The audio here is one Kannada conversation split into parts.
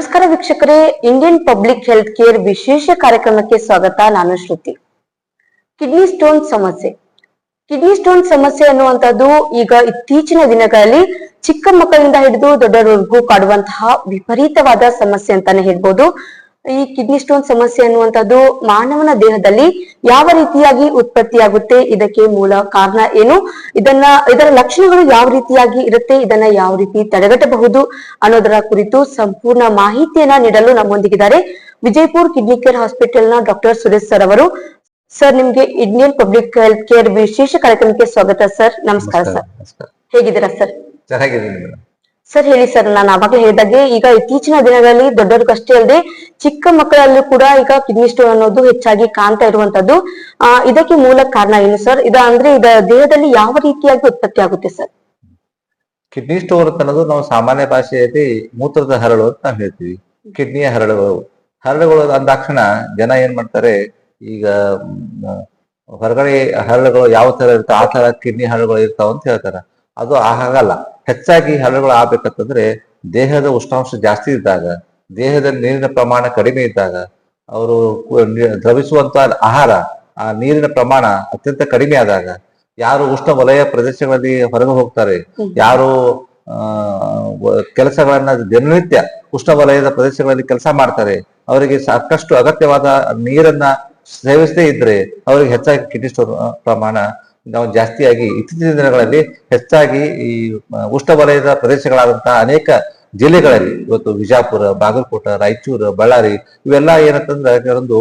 ನಮಸ್ಕಾರ ವೀಕ್ಷಕರೇ. ಇಂಡಿಯನ್ ಪಬ್ಲಿಕ್ ಹೆಲ್ತ್ ಕೇರ್ ವಿಶೇಷ ಕಾರ್ಯಕ್ರಮಕ್ಕೆ ಸ್ವಾಗತ. ನಾನು ಶ್ರುತಿ. ಕಿಡ್ನಿ ಸ್ಟೋನ್ ಸಮಸ್ಯೆ. ಕಿಡ್ನಿ ಸ್ಟೋನ್ ಸಮಸ್ಯೆ ಅನ್ನುವಂಥದ್ದು ಈಗ ಇತ್ತೀಚಿನ ದಿನಗಳಲ್ಲಿ ಚಿಕ್ಕ ಮಕ್ಕಳಿಂದ ಹಿಡಿದು ದೊಡ್ಡವರಿಗೂ ಕಾಡುವಂತಹ ವಿಪರೀತವಾದ ಸಮಸ್ಯೆ ಅಂತಾನೆ ಹೇಳ್ಬೋದು. ಈ ಕಿಡ್ನಿ ಸ್ಟೋನ್ ಸಮಸ್ಯೆ ಅನ್ನುವಂಥದ್ದು ಮಾನವನ ದೇಹದಲ್ಲಿ ಯಾವ ರೀತಿಯಾಗಿ ಉತ್ಪತ್ತಿಯಾಗುತ್ತೆ? ಇದಕ್ಕೆ ಮೂಲ ಕಾರಣ ಏನು? ಇದನ್ನ ಇದರ ಲಕ್ಷಣಗಳು ಯಾವ ರೀತಿಯಾಗಿ ಇರುತ್ತೆ? ಇದನ್ನ ಯಾವ ರೀತಿ ತಡೆಗಟ್ಟಬಹುದು ಅನ್ನೋದರ ಕುರಿತು ಸಂಪೂರ್ಣ ಮಾಹಿತಿಯನ್ನ ನೀಡಲು ನಮ್ಮೊಂದಿಗಿದ್ದಾರೆ. ವಿಜಯಪುರ್ ಕಿಡ್ನಿ ಕೇರ್ ಹಾಸ್ಪಿಟಲ್ನ ಡಾಕ್ಟರ್ ಸುರೇಶ್ ಸರ್ ಅವರು. ಸರ್ ನಿಮ್ಗೆ ಇಂಡಿಯನ್ ಪಬ್ಲಿಕ್ ಹೆಲ್ತ್ ಕೇರ್ ವಿಶೇಷ ಕಾರ್ಯಕ್ರಮಕ್ಕೆ ಸ್ವಾಗತ ಸರ್. ನಮಸ್ಕಾರ ಸರ್. ಹೇಗಿದ್ದೀರಾ ಸರ್? ಚೆನ್ನಾಗಿದ್ದೀನಿ ಸರ್ ಹೇಳಿ ಸರ್, ನಾನು ಆವಾಗಲೇ ಹೇಳಿದಾಗೆ ಈಗ ಇತ್ತೀಚಿನ ದಿನಗಳಲ್ಲಿ ದೊಡ್ಡವರಿಗಷ್ಟೇ ಅಲ್ಲದೆ ಚಿಕ್ಕ ಮಕ್ಕಳಲ್ಲೂ ಕೂಡ ಈಗ ಕಿಡ್ನಿ ಸ್ಟೋನ್ ಅನ್ನೋದು ಹೆಚ್ಚಾಗಿ ಕಾಣ್ತಾ ಇರುವಂತದ್ದು. ಇದಕ್ಕೆ ಮೂಲ ಕಾರಣ ಏನು ಸರ್? ಇದ ಅಂದ್ರೆ ಇದ ದೇಹದಲ್ಲಿ ಯಾವ ರೀತಿಯಾಗಿ ಉತ್ಪತ್ತಿ ಆಗುತ್ತೆ ಸರ್? ಕಿಡ್ನಿ ಸ್ಟೋನ್ ಅನ್ನೋದು ನಾವು ಸಾಮಾನ್ಯ ಭಾಷೆಯಲ್ಲಿ ಮೂತ್ರದ ಹರಳು ಅಂತ ನಾವು ಹೇಳ್ತೀವಿ. ಕಿಡ್ನಿಯ ಹರಳುಗಳು. ಹರಳುಗಳು ಅಂದಾಕ್ಷಣ ಜನ ಏನ್ ಮಾಡ್ತಾರೆ, ಈಗ ಹೊರಗಡೆ ಹರಳುಗಳು ಯಾವ ತರ ಇರ್ತಾವ ಆ ತರ ಕಿಡ್ನಿ ಹರಳುಗಳು ಇರ್ತಾವ ಅಂತ ಹೇಳ್ತಾರೆ. ಅದು ಆಗಲ್ಲ ಹೆಚ್ಚಾಗಿ ಹರಳುಗಳು ಆಗ್ಬೇಕಂತಂದ್ರೆ ದೇಹದ ಉಷ್ಣಾಂಶ ಜಾಸ್ತಿ ಇದ್ದಾಗ ದೇಹದಲ್ಲಿ ನೀರಿನ ಪ್ರಮಾಣ ಕಡಿಮೆ ಇದ್ದಾಗ, ಅವರು ದ್ರವಿಸುವಂತ ಆಹಾರ, ಆ ನೀರಿನ ಪ್ರಮಾಣ ಅತ್ಯಂತ ಕಡಿಮೆ ಆದಾಗ, ಯಾರು ಉಷ್ಣ ವಲಯ ಪ್ರದೇಶಗಳಲ್ಲಿ ಹೊರಗೆ ಹೋಗ್ತಾರೆ, ಯಾರು ಕೆಲಸಗಳನ್ನ ದಿನನಿತ್ಯ ಉಷ್ಣ ವಲಯದ ಪ್ರದೇಶಗಳಲ್ಲಿ ಕೆಲಸ ಮಾಡ್ತಾರೆ, ಅವರಿಗೆ ಸಾಕಷ್ಟು ಅಗತ್ಯವಾದ ನೀರನ್ನ ಸೇವಿಸದೇ ಇದ್ರೆ, ಅವರಿಗೆ ಹೆಚ್ಚಾಗಿ ಕಿಡ್ನಿ ಸ್ಟೋನ್ ಪ್ರಮಾಣ ನಾವು ಜಾಸ್ತಿಯಾಗಿ ಇತ್ತೀಚಿನ ದಿನಗಳಲ್ಲಿ ಹೆಚ್ಚಾಗಿ ಈ ಉಷ್ಣವಲಯದ ಉಷ್ಣ ವಲಯದ ಪ್ರದೇಶಗಳಾದಂತಹ ಅನೇಕ ಜಿಲ್ಲೆಗಳಲ್ಲಿ ಇವತ್ತು ವಿಜಾಪುರ ಬಾಗಲಕೋಟ, ರಾಯಚೂರು, ಬಳ್ಳಾರಿ ಇವೆಲ್ಲ ಏನಂತಂದ್ರೆ ಕೆಲವೊಂದು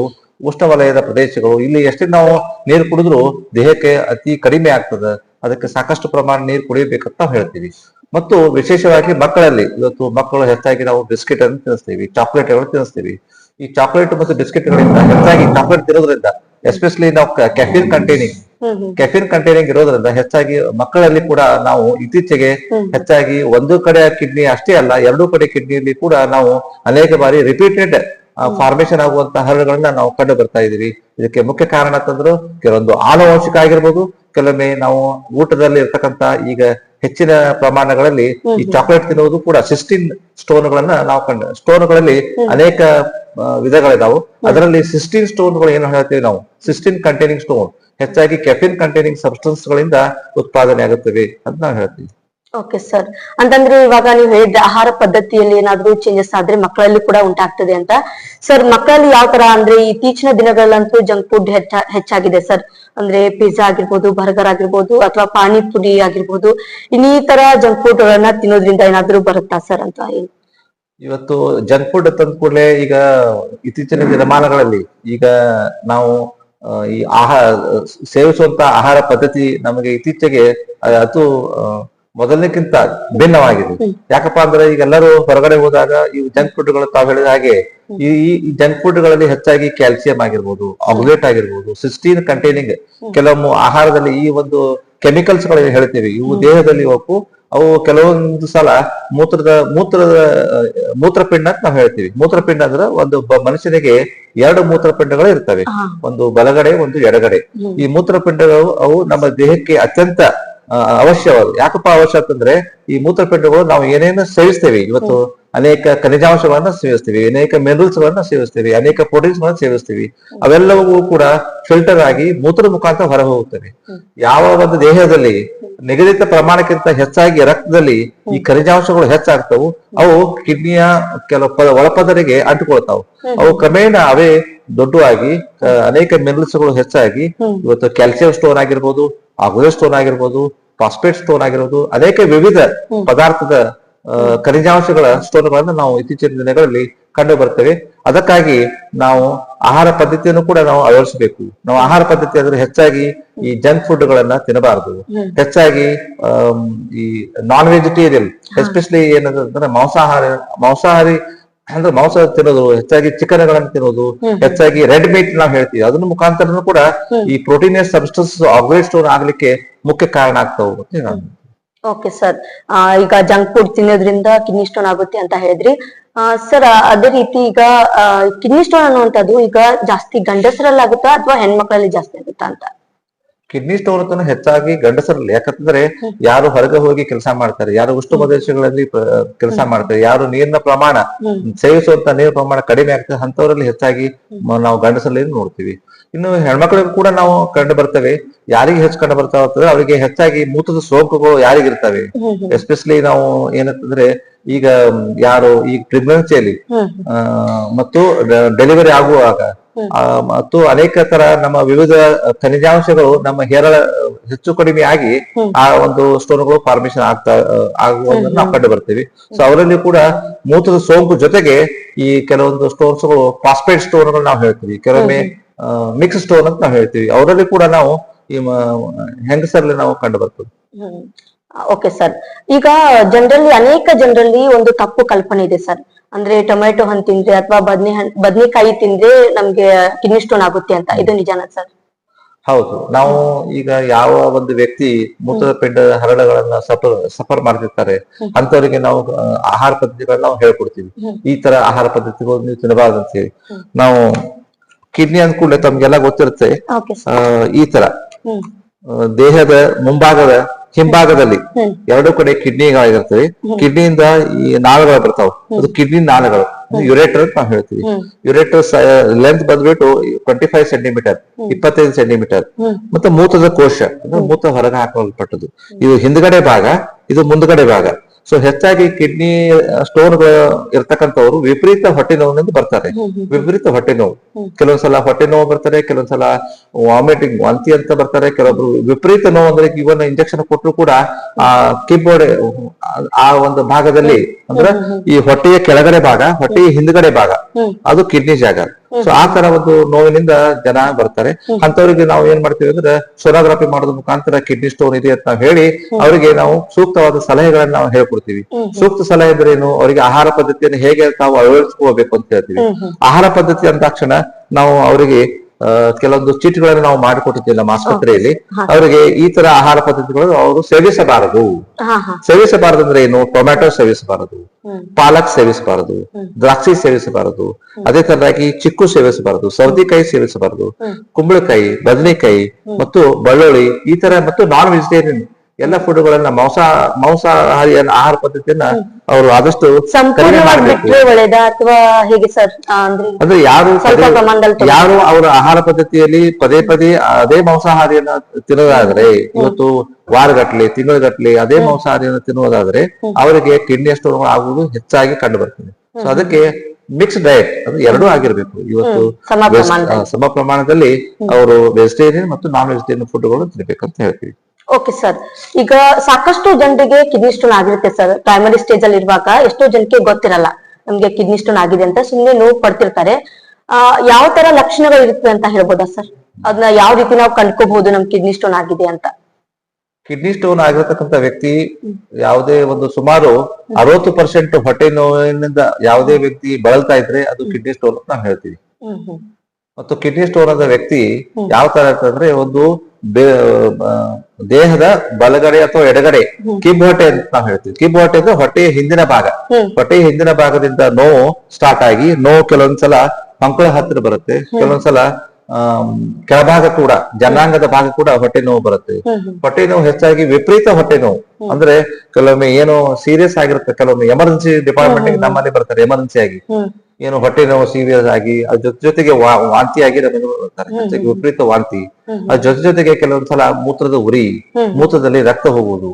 ಉಷ್ಣವಲಯದ ಪ್ರದೇಶಗಳು. ಇಲ್ಲಿ ಎಷ್ಟೇ ನಾವು ನೀರು ಕುಡಿದ್ರು ದೇಹಕ್ಕೆ ಅತಿ ಕಡಿಮೆ ಆಗ್ತದೆ. ಅದಕ್ಕೆ ಸಾಕಷ್ಟು ಪ್ರಮಾಣ ನೀರು ಕುಡಿಯಬೇಕಂತ ನಾವು ಹೇಳ್ತೀವಿ. ಮತ್ತು ವಿಶೇಷವಾಗಿ ಮಕ್ಕಳಲ್ಲಿ ಇವತ್ತು ಮಕ್ಕಳು ಹೆಚ್ಚಾಗಿ ನಾವು ಬಿಸ್ಕೆಟ್ ಅನ್ನು ತಿನ್ನಿಸ್ತೀವಿ, ಚಾಕ್ಲೇಟ್ಗಳು ತಿನ್ನಿಸ್ತೀವಿ. ಈ ಚಾಕ್ಲೇಟ್ ಮತ್ತು ಬಿಸ್ಕೆಟ್ಗಳಿಂದ ಹೆಚ್ಚಾಗಿ ಚಾಕ್ಲೇಟ್ ತಿನ್ನೋದ್ರಿಂದ, ಎಸ್ಪೆಷಲಿ ನಾವು ಕೆಫಿನ್ ಕಂಟೈನಿಂಗ್ ಕೆಫಿನ್ ಕಂಟೈನಿಂಗ್ ಇರೋದ್ರಿಂದ ಹೆಚ್ಚಾಗಿ ಮಕ್ಕಳಲ್ಲಿ ಕೂಡ ನಾವು ಇತ್ತೀಚೆಗೆ ಹೆಚ್ಚಾಗಿ ಒಂದು ಕಡೆ ಕಿಡ್ನಿ ಅಷ್ಟೇ ಅಲ್ಲ ಎರಡು ಕಡೆ ಕಿಡ್ನಿಯಲ್ಲಿ ಕೂಡ ನಾವು ಅನೇಕ ಬಾರಿ ರಿಪೀಟೆಡ್ ಫಾರ್ಮೇಶನ್ ಆಗುವಂತಹ ಹರಳುಗಳನ್ನ ನಾವು ಕಂಡು ಬರ್ತಾ ಇದೀವಿ ಇದಕ್ಕೆ ಮುಖ್ಯ ಕಾರಣ ಅಂತಂದ್ರು ಕೆಲವೊಂದು ಆನುವಂಶಿಕ ಆಗಿರ್ಬೋದು ಕೆಲವೊಮ್ಮೆ ನಾವು ಊಟದಲ್ಲಿ ಇರ್ತಕ್ಕಂತ ಈಗ ಹೆಚ್ಚಿನ ಪ್ರಮಾಣಗಳಲ್ಲಿ ಈ ಚಾಕ್ಲೇಟ್ ತಿನ್ನುವುದು ಕೂಡ ಸಿಸ್ಟಿನ್ ಸ್ಟೋನ್ಗಳನ್ನ ನಾವು ಕಂಡು ಸ್ಟೋನ್ಗಳಲ್ಲಿ ಅನೇಕ ವಿಧಗಳಿದಾವು. ಅದರಲ್ಲಿ ಸಿಸ್ಟಿನ್ ಸ್ಟೋನ್ಗಳು ಏನು ಹೇಳ್ತೀವಿ ನಾವು? ಸಿಸ್ಟಿನ್ ಕಂಟೈನಿಂಗ್ ಸ್ಟೋನ್ ಹೆಚ್ಚಾಗಿ ಕೆಫಿನ್ ಕಂಟೈನಿಂಗ್ ಸಬ್ಸ್ಟೆನ್ಸ್ ಗಳಿಂದ ಉತ್ಪಾದನೆ ಆಗುತ್ತವೆ ಅಂತ ನಾವು ಹೇಳ್ತೀವಿ. ಓಕೆ ಸರ್ ಅಂತಂದ್ರೆ ಇವಾಗ ನೀವು ಹೇಳಿದ ಆಹಾರ ಪದ್ಧತಿಯಲ್ಲಿ ಏನಾದ್ರೂ ಚೇಂಜಸ್ ಆದ್ರೆ ಮಕ್ಕಳಲ್ಲಿ ಕೂಡ ಉಂಟಾಗ್ತದೆ ಅಂತ. ಸರ್ ಮಕ್ಕಳಲ್ಲಿ ಯಾವ ತರ ಅಂದ್ರೆ ಇತ್ತೀಚಿನ ದಿನಗಳಲ್ಲಂತೂ ಜಂಕ್ ಫುಡ್ ಹೆಚ್ಚ, ಹೆಚ್ಚಾಗಿದೆ ಸರ್ ಅಂದ್ರೆ ಪಿಜ್ಜಾ ಆಗಿರ್ಬೋದು ಬರ್ಗರ್ ಆಗಿರ್ಬೋದು, ಅಥವಾ ಪಾನಿಪುರಿ ಆಗಿರ್ಬೋದು. ಇನ್ನೀ ತರ ಜಂಕ್ ಫುಡ್ ಗಳನ್ನ ತಿನ್ನೋದ್ರಿಂದ ಏನಾದ್ರೂ ಬರುತ್ತಾ ಸರ್ ಅಂತ ಏನ್- ಇವತ್ತು ಜಂಕ್ ಫುಡ್ ತಂದ ಕೂಡಲೇ ಈಗ ಇತ್ತೀಚಿನ ದಿನಮಾನಗಳಲ್ಲಿ ಈಗ ನಾವು ಈ ಆಹಾರ ಸೇವಿಸುವಂತ ಆಹಾರ ಪದ್ಧತಿ ನಮಗೆ ಇತ್ತೀಚೆಗೆ ಅದು ಮೊದಲನೇಕ್ಕಿಂತ ಭಿನ್ನವಾಗಿದೆ. ಯಾಕಪ್ಪ ಅಂದ್ರೆ ಈಗ ಎಲ್ಲರೂ ಹೊರಗಡೆ ಹೋದಾಗ ಈ ಜಂಕ್ ಫುಡ್ಗಳು ತಾವು ಹೇಳಿದ ಹಾಗೆ ಈ ಈ ಜಂಕ್ ಫುಡ್ಗಳಲ್ಲಿ ಹೆಚ್ಚಾಗಿ ಕ್ಯಾಲ್ಸಿಯಂ ಆಗಿರ್ಬೋದು ಆಗ್ಲೇಟ್ ಆಗಿರ್ಬೋದು ಸಿಸ್ಟೀನ್ ಕಂಟೈನಿಂಗ್ ಕೆಲವೊಮ್ಮೆ ಆಹಾರದಲ್ಲಿ ಈ ಒಂದು ಕೆಮಿಕಲ್ಸ್ಗಳು ಹೇಳ್ತೇವೆ. ಇವು ದೇಹದಲ್ಲಿ ಹೋಗು ಅವು ಕೆಲವೊಂದು ಸಲ ಮೂತ್ರದ ಮೂತ್ರದ ಮೂತ್ರಪಿಂಡ ಅಂತ ನಾವು ಹೇಳ್ತೀವಿ. ಮೂತ್ರಪಿಂಡ ಅಂದ್ರೆ ಒಂದು ಮನುಷ್ಯನಿಗೆ ಎರಡು ಮೂತ್ರಪಿಂಡಗಳು ಇರ್ತವೆ. ಒಂದು ಬಲಗಡೆ ಒಂದು ಎಡಗಡೆ. ಈ ಮೂತ್ರಪಿಂಡಗಳು ಅವು ನಮ್ಮ ದೇಹಕ್ಕೆ ಅತ್ಯಂತ ಅವಶ್ಯವಾದ ಯಾಕಪ್ಪ ಅವಶ್ಯ ಅಂತಂದ್ರೆ ಈ ಮೂತ್ರಪಿಂಡಗಳು ನಾವು ಏನೇನು ಸೇವಿಸ್ತೇವೆ. ಇವತ್ತು ಅನೇಕ ಖನಿಜಾಂಶಗಳನ್ನ ಸೇವಿಸ್ತೀವಿ ಅನೇಕ ಮಿನರಲ್ಸ್ ಗಳನ್ನ ಸೇವಿಸ್ತೀವಿ ಅನೇಕ ಪ್ರೋಟೀನ್ಸ್ ಗಳನ್ನ ಸೇವಿಸ್ತೀವಿ. ಅವೆಲ್ಲವೂ ಕೂಡ ಫಿಲ್ಟರ್ ಆಗಿ ಮೂತ್ರ ಮುಖಾಂತರ ಹೊರ ಹೋಗುತ್ತವೆ ಯಾವ ಒಂದು ದೇಹದಲ್ಲಿ ನಿಗದಿತ ಪ್ರಮಾಣಕ್ಕಿಂತ ಹೆಚ್ಚಾಗಿ ರಕ್ತದಲ್ಲಿ ಈ ಖನಿಜಾಂಶಗಳು ಹೆಚ್ಚಾಗ್ತವು. ಅವು ಕಿಡ್ನಿಯ ಕೆಲವು ಒಳಪದರಿಗೆ ಅಂಟಿಕೊಳ್ತಾವು. ಅವು ಕ್ರಮೇಣ ಅವೇ ದೊಡ್ಡವಾಗಿ ಆಗಿ ಅನೇಕ ಮಿನರಲ್ಸ್ಗಳು ಹೆಚ್ಚಾಗಿ. ಇವತ್ತು ಕ್ಯಾಲ್ಸಿಯಂ ಸ್ಟೋನ್ ಆಗಿರ್ಬೋದು ಆಗುದ ಸ್ಟೋನ್ ಆಗಿರ್ಬೋದು ಫಾಸ್ಫೇಟ್ ಸ್ಟೋನ್ ಆಗಿರ್ಬೋದು ಅನೇಕ ವಿವಿಧ ಪದಾರ್ಥದ ಖನಿಜಾಂಶಗಳ ಸ್ತೋತ್ರಗಳನ್ನು ನಾವು ಇತ್ತೀಚಿನ ದಿನಗಳಲ್ಲಿ ಕಂಡು ಬರ್ತೇವೆ. ಅದಕ್ಕಾಗಿ ನಾವು ಆಹಾರ ಪದ್ಧತಿಯನ್ನು ಕೂಡ ನಾವು ಅಳವಡಿಸಬೇಕು. ನಾವು ಆಹಾರ ಪದ್ಧತಿ ಅಂದ್ರೆ ಹೆಚ್ಚಾಗಿ ಈ ಜಂಕ್ ಫುಡ್ ಗಳನ್ನ ತಿನ್ನಬಾರದು. ಹೆಚ್ಚಾಗಿ ಈ ನಾನ್ ವೆಜಿಟೇರಿಯನ್ ಎಸ್ಪೆಷಲಿ ಏನಂದ್ರೆ ಮಾಂಸಾಹಾರ ಮಾಂಸಾಹಾರಿ ಅಂದ್ರೆ ಮಾಂಸ ತಿನ್ನೋದು ಹೆಚ್ಚಾಗಿ ಚಿಕನ್ಗಳನ್ನು ತಿನ್ನೋದು ಹೆಚ್ಚಾಗಿ ರೆಡ್ ಮೀಟ್ ನಾವು ಹೇಳ್ತೀವಿ. ಅದನ್ನ ಮುಖಾಂತರ ಕೂಡ ಈ ಪ್ರೋಟೀನಿಯಸ್ ಸಬ್ಸ್ಟೆನ್ಸ್ ಸ್ಟೋನ್ ಆಗ್ಲಿಕ್ಕೆ ಮುಖ್ಯ ಕಾರಣ ಆಗ್ತಾವೆ ಓಕೆ ಸರ್ ಈಗ ಜಂಕ್ ಫುಡ್ ತಿನ್ನೋದ್ರಿಂದ ಕಿಡ್ನಿ ಸ್ಟೋನ್ ಆಗುತ್ತೆ ಅಂತ ಹೇಳಿದ್ರಿ. ಸರ್ ಅದೇ ರೀತಿ ಈಗ ಕಿಡ್ನಿ ಸ್ಟೋನ್ ಅನ್ನುವಂಥದ್ದು ಈಗ ಜಾಸ್ತಿ ಗಂಡಸರಲ್ಲಿ ಆಗುತ್ತಾ ಅಥವಾ ಹೆಣ್ಮಕ್ಳಲ್ಲಿ ಜಾಸ್ತಿ ಆಗುತ್ತಾ ಅಂತ? ಕಿಡ್ನಿ ಸ್ಟೋನ್ ಅಂತ ಹೆಚ್ಚಾಗಿ ಗಂಡಸರಲ್ಲಿ. ಯಾಕಂದ್ರೆ ಯಾರು ಹೊರಗೆ ಹೋಗಿ ಕೆಲಸ ಮಾಡ್ತಾರೆ ಯಾರು ಉಷ್ಣ ಪ್ರದೇಶಗಳಲ್ಲಿ ಕೆಲಸ ಮಾಡ್ತಾರೆ ಯಾರು ನೀರಿನ ಪ್ರಮಾಣ ಸೇವಿಸುವಂತ ನೀರಿನ ಪ್ರಮಾಣ ಕಡಿಮೆ ಆಗ್ತದೆ ಅಂತವರಲ್ಲಿ ಹೆಚ್ಚಾಗಿ ನಾವು ಗಂಡಸರಲ್ಲಿ ನೋಡ್ತೀವಿ. ಇನ್ನು ಹೆಣ್ಮಕ್ಳಿಗೂ ಕೂಡ ನಾವು ಕಂಡು ಬರ್ತೇವೆ. ಯಾರಿಗೆ ಹೆಚ್ಚು ಕಂಡು ಬರ್ತಾ ಹೋಗ್ತದೆ ಅವರಿಗೆ ಹೆಚ್ಚಾಗಿ ಮೂತ್ರದ ಸೋಂಕುಗಳು ಯಾರಿಗಿರ್ತವೆ. ಎಸ್ಪೆಷಲಿ ನಾವು ಏನಂತಂದ್ರೆ ಈಗ ಯಾರು ಈ ಪ್ರೆಗ್ನೆನ್ಸಿಯಲ್ಲಿ ಮತ್ತು ಡೆಲಿವರಿ ಆಗುವಾಗ ಮತ್ತು ಅನೇಕ ತರ ನಮ್ಮ ವಿವಿಧ ಖನಿಜಾಂಶಗಳು ನಮ್ಮ ಹೇರಳ ಹೆಚ್ಚು ಕಡಿಮೆ ಆಗಿ ಆ ಒಂದು ಸ್ಟೋನ್ಗಳು ಫಾರ್ಮೇಶನ್ ಆಗ್ತಾ ಆಗುವುದನ್ನು ನಾವು ಕಂಡು ಬರ್ತೀವಿ. ಸೊ ಅವರಲ್ಲಿ ಕೂಡ ಮೂತ್ರದ ಸೋಂಕು ಜೊತೆಗೆ ಈ ಕೆಲವೊಂದು ಸ್ಟೋನ್ಸ್ಗಳು ಫಾಸ್ಫೇಟ್ ಸ್ಟೋನ್ಗಳು ನಾವು ಹೇಳ್ತೀವಿ. ಕೆಲವೊಮ್ಮೆ ಮಿಕ್ಸ್ ಸ್ಟೋನ್ ಅಂತ ನಾವು ಹೇಳ್ತೀವಿ. ಅವರಲ್ಲಿ ಕೂಡ ನಾವು ಈ ಹೆಂಗಸರಲ್ಲಿ ನಾವು ಕಂಡು ಬರ್ತದೆ ಓಕೆ ಸರ್ ಈಗ ಜನರಲ್ಲಿ ಅನೇಕ ಜನರಲ್ಲಿ ಒಂದು ತಪ್ಪು ಕಲ್ಪನೆ ಇದೆ ಸರ್ ಅಂದ್ರೆ ಟೊಮೆಟೊ ಹಣ್ಣು ತಿಂದ್ರೆ ಅಥವಾ ಬದ್ನೆ ಹಣ್ಣು ಬದ್ನೆಕಾಯಿ ತಿಂದ್ರೆ ನಮ್ಗೆ ಕಿಡ್ನಿ ಸ್ಟೋನ್ ಆಗುತ್ತೆ ಅಂತ. ಇದು ನಿಜಾನ ಸರ್ ಹೌದು. ನಾವು ಈಗ ಯಾವ ಒಂದು ವ್ಯಕ್ತಿ ಮೂತ್ರದ ಪಿಂಡ ಹರಳಗಳನ್ನ ಸಫರ್ ಸಫರ್ ಮಾಡ್ತಿರ್ತಾರೆ ಅಂತವರಿಗೆ ನಾವು ಆಹಾರ ಪದ್ಧತಿಗಳನ್ನ ನಾವು ಹೇಳ್ಕೊಡ್ತೀವಿ. ಈ ತರ ಆಹಾರ ಪದ್ಧತಿಗಳು ನೀವು ತಿನ್ನಬಾರ್ದು ಅಂತ ಹೇಳಿ. ನಾವು ಕಿಡ್ನಿ ಅಂದ್ಕೂಡ್ಲೆ ತಮ್ಗೆಲ್ಲ ಗೊತ್ತಿರುತ್ತೆ. ಆ, ಈ ತರ. ಆ, ದೇಹದ ಮುಂಭಾಗದ ಹಿಂಭಾಗದಲ್ಲಿ. ಎರಡು ಕಡೆ ಕಿಡ್ನಿಗಳಿರ್ತವೆ ಕಿಡ್ನಿಯಿಂದ ಈ ನಾಳಗಳು ಬರ್ತಾವ. ಅದು ಕಿಡ್ನಿ ನಾಳಗಳು. ಯುರೇಟರ್ ಅಂತ ನಾವು ಹೇಳ್ತೀವಿ. ಯುರೇಟರ್ ಲೆಂತ್ ಬಂದ್ಬಿಟ್ಟು ಟ್ವೆಂಟಿ ಫೈವ್ ಸೆಂಟಿಮೀಟರ್ ಇಪ್ಪತ್ತೈದು ಸೆಂಟಿಮೀಟರ್. ಮತ್ತೆ ಮೂತ್ರದ ಕೋಶ ಅಂದ್ರೆ ಮೂತ್ರ ಹೊರಗೆ ಹಾಕಲ್ಪಟ್ಟದ್ದು. ಇದು ಹಿಂದ್ಗಡೆ ಭಾಗ ಇದು ಮುಂದ್ಗಡೆ ಭಾಗ. ಸೊ ಹೆಚ್ಚಾಗಿ ಕಿಡ್ನಿ ಸ್ಟೋನ್ ಇರ್ತಕ್ಕಂಥವ್ರು ವಿಪರೀತ ಹೊಟ್ಟೆ ನೋವಿನಿಂದ ಬರ್ತಾರೆ. ವಿಪರೀತ ಹೊಟ್ಟೆ ನೋವು. ಕೆಲವೊಂದ್ಸಲ ಹೊಟ್ಟೆ ನೋವು ಬರ್ತಾರೆ ಕೆಲವೊಂದ್ಸಲ ವಾಮಿಟಿಂಗ್ ವಾಂತಿ ಅಂತ ಬರ್ತಾರೆ. ಕೆಲವೊಬ್ರು ವಿಪರೀತ ನೋವು ಅಂದ್ರೆ ಇವನ್ ಇಂಜೆಕ್ಷನ್ ಕೊಟ್ಟರು ಕೂಡ ಆ ಕಿಬೋರ್ಡ್ ಆ ಒಂದು ಭಾಗದಲ್ಲಿ ಅಂದ್ರೆ ಈ ಹೊಟ್ಟೆಯ ಕೆಳಗಡೆ ಭಾಗ ಹೊಟ್ಟೆಯ ಹಿಂದ್ಗಡೆ ಭಾಗ ಅದು ಕಿಡ್ನಿ ಜಾಗ. ಸೊ ಆ ತರ ಒಂದು ನೋವಿನಿಂದ ಜನ ಬರ್ತಾರೆ. ಅಂತವರಿಗೆ ನಾವು ಏನ್ ಮಾಡ್ತೀವಿ ಅಂದ್ರೆ ಸೋನೋಗ್ರಫಿ ಮಾಡೋದ್ರ ಮುಖಾಂತರ ಕಿಡ್ನಿ ಸ್ಟೋನ್ ಇದೆ ಅಂತ ನಾವು ಹೇಳಿ ಅವರಿಗೆ ನಾವು ಸೂಕ್ತವಾದ ಸಲಹೆಗಳನ್ನ ನಾವು ಹೇಳ್ಕೊಡ್ತೀವಿ. ಸೂಕ್ತ ಸಲಹೆ ಅಂದ್ರೆ ಏನು? ಅವರಿಗೆ ಆಹಾರ ಪದ್ಧತಿಯನ್ನು ಹೇಗೆ ತಾವು ಅಳವಡಿಸ್ಕೋಬೇಕು ಅಂತ ಹೇಳ್ತೀವಿ. ಆಹಾರ ಪದ್ಧತಿ ಅಂದಾಕ್ಷಣ ನಾವು ಅವರಿಗೆ ಕೆಲವೊಂದು ಚೀಟಿಗಳನ್ನು ನಾವು ಮಾಡಿಕೊಟ್ಟಿದ್ದೀವಿ ನಮ್ಮ ಆಸ್ಪತ್ರೆಯಲ್ಲಿ. ಅವರಿಗೆ ಈ ತರ ಆಹಾರ ಪದ್ಧತಿಗಳು ಅವರು ಸೇವಿಸಬಾರದು. ಸೇವಿಸಬಾರದು ಅಂದ್ರೆ ಏನು? ಟೊಮ್ಯಾಟೊ ಸೇವಿಸಬಾರದು. ಪಾಲಕ್ ಸೇವಿಸಬಾರದು. ದ್ರಾಕ್ಷಿ ಸೇವಿಸಬಾರದು. ಅದೇ ತರನಾಗಿ ಚಿಕ್ಕು ಸೇವಿಸಬಾರದು. ಸೌತಿಕಾಯಿ ಸೇವಿಸಬಾರದು. ಕುಂಬಳಕಾಯಿ ಬದನೆಕಾಯಿ ಮತ್ತು ಬೆಳ್ಳುಳ್ಳಿ ಈ ತರ ಮತ್ತು ನಾನ್ ವೆಜಿಟೇರಿಯನ್ ಎಲ್ಲ ಫುಡ್ಗಳನ್ನ ಮಾಂಸ ಮಾಂಸಾಹಾರಿ ಆಹಾರ ಪದ್ಧತಿಯನ್ನ ಅವರು ಆದಷ್ಟು ಅಥವಾ ಹೇಗೆ ಸರ್? ಅಂದ್ರೆ ಅಂದ್ರೆ ಯಾರು ಅವರ ಆಹಾರ ಪದ್ಧತಿಯಲ್ಲಿ ಪದೇ ಪದೇ ಅದೇ ಮಾಂಸಾಹಾರಿಯನ್ನ ತಿನ್ನೋದಾದ್ರೆ ಇವತ್ತು ವಾರಗಟ್ಲೆ ತಿಂಗಳಗಟ್ಲೆ ಅದೇ ಮಾಂಸಾಹಾರಿಯನ್ನ ತಿನ್ನುವುದಾದ್ರೆ ಅವರಿಗೆ ಕಿಡ್ನಿ ಸ್ಟೋನ್ಗಳು ಆಗುವುದು ಹೆಚ್ಚಾಗಿ ಕಂಡು ಬರ್ತದೆ. ಸೊ ಅದಕ್ಕೆ ಮಿಕ್ಸ್ ಡಯಟ್ ಅದು ಎರಡೂ ಆಗಿರ್ಬೇಕು. ಇವತ್ತು ಸಮ ಪ್ರಮಾಣದಲ್ಲಿ. ಆ, ಸಮ ಪ್ರಮಾಣದಲ್ಲಿ ಅವರು ವೆಜಿಟೇರಿಯನ್ ಮತ್ತು ನಾನ್ ವೆಜಿಟೇರಿಯನ್ ಫುಡ್ಗಳು ತಿನ್ಬೇಕಂತ ಹೇಳ್ತೀವಿ. ಓಕೆ ಸರ್ ಈಗ ಸಾಕಷ್ಟು ಜನರಿಗೆ ಕಿಡ್ನಿ ಸ್ಟೋನ್ ಆಗಿರುತ್ತೆ ಸರ್ ಪ್ರೈಮರಿ ಸ್ಟೇಜ್ ಅಲ್ಲಿ ಇರುವಾಗ ಎಷ್ಟೋ ಜನಕ್ಕೆ ಗೊತ್ತಿರಲ್ಲ ನಮ್ಗೆ ಕಿಡ್ನಿ ಸ್ಟೋನ್ ಆಗಿದೆ ಅಂತ ಸುಮ್ಮನೆ ನೋವು ಪಡ್ತಿರ್ತಾರೆ. ಯಾವ ತರ ಲಕ್ಷಣಗಳು ಇರುತ್ತೆ ಅಂತ ಹೇಳ್ಬೋದಾ ಸರ್ ಅದನ್ನ ಯಾವ ರೀತಿ ನಾವು ಕಂಡ್ಕೋಬಹುದು ನಮ್ ಕಿಡ್ನಿ ಸ್ಟೋನ್ ಆಗಿದೆ ಅಂತ? ಕಿಡ್ನಿ ಸ್ಟೋನ್ ಆಗಿರತಕ್ಕಂತ ವ್ಯಕ್ತಿ ಯಾವುದೇ ಒಂದು ಸುಮಾರು ಅರವತ್ತು ಪರ್ಸೆಂಟ್ ಹೊಟ್ಟೆ ನೋವಿನಿಂದ ಯಾವುದೇ ವ್ಯಕ್ತಿ ಬಳಲ್ತಾ ಇದ್ರೆ ಅದು ಕಿಡ್ನಿ ಸ್ಟೋನ್ ಅಂತ ನಾವು ಹೇಳ್ತೀವಿ. ಮತ್ತು ಕಿಡ್ನಿ ಸ್ಟೋನ್ ಆದ ವ್ಯಕ್ತಿ ಯಾವ ತರ ಇರ್ತಂದ್ರೆ ಒಂದು ದೇಹದ ಬಲಗಡೆ ಅಥವಾ ಎಡಗಡೆ ಕಿಬ್ ಹೊಟ್ಟೆ ಅಂತ ನಾವು ಹೇಳ್ತೀವಿ. ಕಿಬ್ ಹೊಟ್ಟೆ ಅಂದ್ರೆ ಹೊಟ್ಟೆಯ ಹಿಂದಿನ ಭಾಗ. ಹೊಟ್ಟೆಯ ಹಿಂದಿನ ಭಾಗದಿಂದ ನೋವು ಸ್ಟಾರ್ಟ್ ಆಗಿ ನೋವು ಕೆಲವೊಂದ್ಸಲ ಅಂಕುಳ ಹತ್ತಿರ ಬರುತ್ತೆ. ಕೆಲವೊಂದ್ಸಲ ಆ ಕೆಳಭಾಗ ಕೂಡ ಜನಾಂಗದ ಭಾಗ ಕೂಡ ಹೊಟ್ಟೆ ನೋವು ಬರುತ್ತೆ. ಹೊಟ್ಟೆ ನೋವು ಹೆಚ್ಚಾಗಿ ವಿಪರೀತ ಹೊಟ್ಟೆ ನೋವು. ಅಂದ್ರೆ ಕೆಲವೊಮ್ಮೆ ಏನೋ ಸೀರಿಯಸ್ ಆಗಿರುತ್ತೆ. ಕೆಲವೊಮ್ಮೆ ಎಮರ್ಜೆನ್ಸಿ ಡಿಪಾರ್ಟ್ಮೆಂಟ್ ನಮ್ಮಲ್ಲಿ ಬರ್ತಾರೆ ಎಮರ್ಜೆನ್ಸಿ ಆಗಿ. ಏನು ಹೊಟ್ಟೆ ನೋವು ಸೀರಿಯಸ್ ಆಗಿ ಅದ್ರ ಜೊತೆ ಜೊತೆಗೆ ವಾಂತಿ ಆಗಿ ನಮಗೆ ಬರ್ತಾರೆ ಜೊತೆಗೆ ವಿಪರೀತ ವಾಂತಿ. ಅದ್ರ ಜೊತೆ ಜೊತೆಗೆ ಕೆಲವೊಂದ್ಸಲ ಮೂತ್ರದ ಉರಿ ಮೂತ್ರದಲ್ಲಿ ರಕ್ತ ಹೋಗುವುದು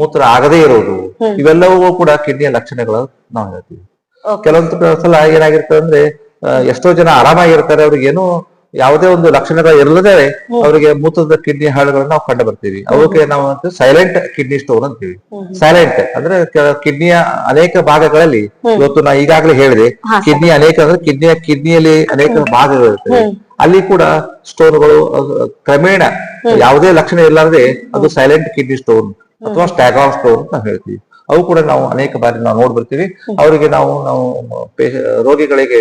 ಮೂತ್ರ ಆಗದೇ ಇರೋದು ಇವೆಲ್ಲವೂ ಕೂಡ ಕಿಡ್ನಿಯ ಲಕ್ಷಣಗಳು ನಾವು ಹೇಳ್ತೀವಿ. ಕೆಲವೊಂದ್ಸಲ ಕೆಲವೊಂದು ಸಲ ಏನಾಗಿರ್ತದೆ ಅಂದ್ರೆ ಎಷ್ಟೋ ಜನ ಆರಾಮಾಗಿರ್ತಾರೆ ಅವ್ರಿಗೆ ಏನು ಯಾವುದೇ ಒಂದು ಲಕ್ಷಣಗಳು ಇರಲದೆ ಅವರಿಗೆ ಮೂತ್ರದ ಕಿಡ್ನಿ ಹಾಳುಗಳನ್ನ ನಾವು ಕಂಡು ಬರ್ತೀವಿ. ಅವಕ್ಕೆ ನಾವು ಸೈಲೆಂಟ್ ಕಿಡ್ನಿ ಸ್ಟೋನ್ ಅಂತೀವಿ ಸೈಲೆಂಟ್ ಅಂದ್ರೆ ಕಿಡ್ನಿಯ ಅನೇಕ ಭಾಗಗಳಲ್ಲಿ ಇವತ್ತು ನಾ ಈಗಾಗಲೇ ಹೇಳಿದೆ ಕಿಡ್ನಿ ಅನೇಕ ಅಂದ್ರೆ ಕಿಡ್ನಿಯ ಕಿಡ್ನಿಯಲ್ಲಿ ಅನೇಕ ಭಾಗಗಳಿರ್ತವೆ. ಅಲ್ಲಿ ಕೂಡ ಸ್ಟೋನ್ಗಳು ಕ್ರಮೇಣ ಯಾವುದೇ ಲಕ್ಷಣ ಇರಲಾರದೆ ಅದು ಸೈಲೆಂಟ್ ಕಿಡ್ನಿ ಸ್ಟೋನ್ ಅಥವಾ ಸ್ಟ್ಯಾಗಾನ್ ಸ್ಟೋನ್ ಅಂತ ಹೇಳ್ತೀವಿ. ಅವು ಕೂಡ ನಾವು ಅನೇಕ ಬಾರಿ ನಾವು ನೋಡ್ ಬರ್ತೀವಿ ಅವರಿಗೆ ನಾವು ನಾವು ರೋಗಿಗಳಿಗೆ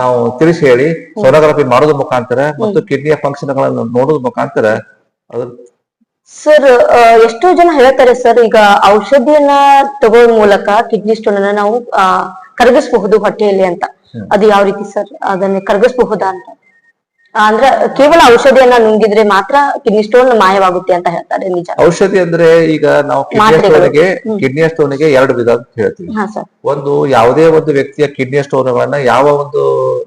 ನಾವು ತಿಳಿಸಿ ಹೇಳಿ ಸೋನೋಗ್ರಫಿ ಮಾಡೋದ್ರ ಮುಖಾಂತರ ಮತ್ತು ಕಿಡ್ನಿಯ ಫಂಕ್ಷನ್ಗಳನ್ನು ನೋಡೋದ್ರ ಮುಖಾಂತರ ಅದ್ರ ಸರ್ ಎಷ್ಟೋ ಜನ ಹೇಳ್ತಾರೆ ಸರ್ ಈಗ ಔಷಧಿಯನ್ನ ತಗೋ ಮೂಲಕ ಕಿಡ್ನಿ ಸ್ಟೋನ್ ಅನ್ನ ನಾವು ಕರಗಿಸಬಹುದು ಹೊಟ್ಟೆಯಲ್ಲಿ ಅಂತ. ಅದು ಯಾವ ರೀತಿ ಸರ್ ಅದನ್ನ ಕರಗಿಸಬಹುದಾ ಅಂತ? ಅಂದ್ರೆ ಕೇವಲ ಔಷಧಿಯನ್ನ ನುಂಗಿದ್ರೆ ಮಾತ್ರ ಕಿಡ್ನಿ ಸ್ಟೋನ್ ಮಾಯವಾಗುತ್ತೆ ಅಂತ ಹೇಳ್ತಾರೆ ನಿಜ. ಔಷಧಿ ಅಂದ್ರೆ ಈಗ ನಾವು ಕಿಡ್ನಿ. ಸ್ಟೋನ್ಗೆ ಕಿಡ್ನಿ ಸ್ಟೋನ್ಗೆ ಎರಡು ವಿಧ ಅಂತ ಹೇಳ್ತೀವಿ. ಒಂದು ಯಾವುದೇ ಒಂದು ವ್ಯಕ್ತಿಯ ಕಿಡ್ನಿ ಸ್ಟೋನ್ ಗಳನ್ನ ಯಾವ ಒಂದು